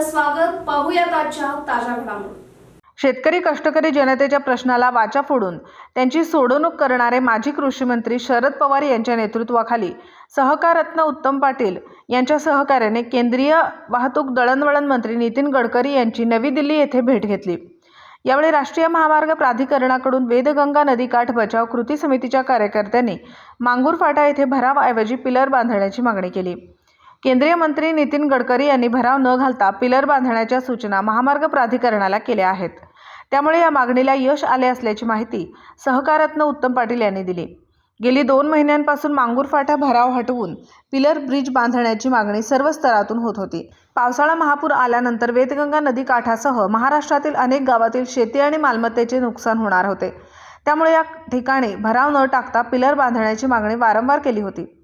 स्वागत. पाहूयात आजच्या ताज्या घडामोडी. शेतकरी कष्टकरी जनतेच्या प्रश्नाला वाचा फोडून त्यांची सोडवणूक करणारे माजी कृषी मंत्री शरद पवार यांच्या नेतृत्वाखाली सहकाररत्न उत्तम पाटील यांच्या सहकार्याने केंद्रीय वाहतूक दळणवळण मंत्री नितीन गडकरी यांची नवी दिल्ली येथे भेट घेतली. यावेळी राष्ट्रीय महामार्ग प्राधिकरणाकडून वेदगंगा नदीकाठ बचाव कृती समितीच्या कार्यकर्त्यांनी मांगूर फाटा येथे भरावऐवजी पिलर बांधण्याची मागणी केली. केंद्रीय मंत्री नितीन गडकरी यांनी भराव न घालता पिलर बांधण्याच्या सूचना महामार्ग प्राधिकरणाला केल्या आहेत. त्यामुळे या मागणीला यश आले असल्याची माहिती सहकारत्न उत्तम पाटील यांनी दिली. गेली दोन महिन्यांपासून मांगूर फाटा भराव हटवून पिलर ब्रिज बांधण्याची मागणी सर्व स्तरातून होत होती. पावसाळा महापूर आल्यानंतर वेदगंगा नदी काठासह महाराष्ट्रातील अनेक गावातील शेती आणि मालमत्तेचे नुकसान होणार होते. त्यामुळे या ठिकाणी भराव न टाकता पिलर बांधण्याची मागणी वारंवार केली होती.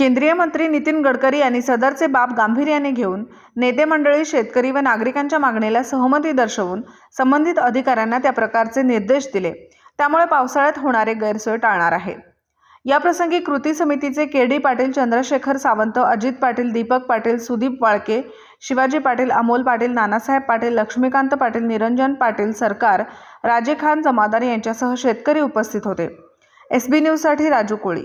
केंद्रीय मंत्री नितीन गडकरी यांनी सदरचे बाब गांभीर्याने घेऊन नेते मंडळी शेतकरी व नागरिकांच्या मागणीला सहमती दर्शवून संबंधित अधिकाऱ्यांना त्या प्रकारचे निर्देश दिले. त्यामुळे पावसाळ्यात होणारे गैरसोय टाळणार आहे. याप्रसंगी कृती समितीचे के डी पाटील चंद्रशेखर सावंत अजित पाटील दीपक पाटील सुदीप वाळके शिवाजी पाटील अमोल पाटील नानासाहेब पाटील लक्ष्मीकांत पाटील निरंजन पाटील सरकार राजे खान जमादार यांच्यासह शेतकरी उपस्थित होते. एस बी न्यूजसाठी राजू कोळी.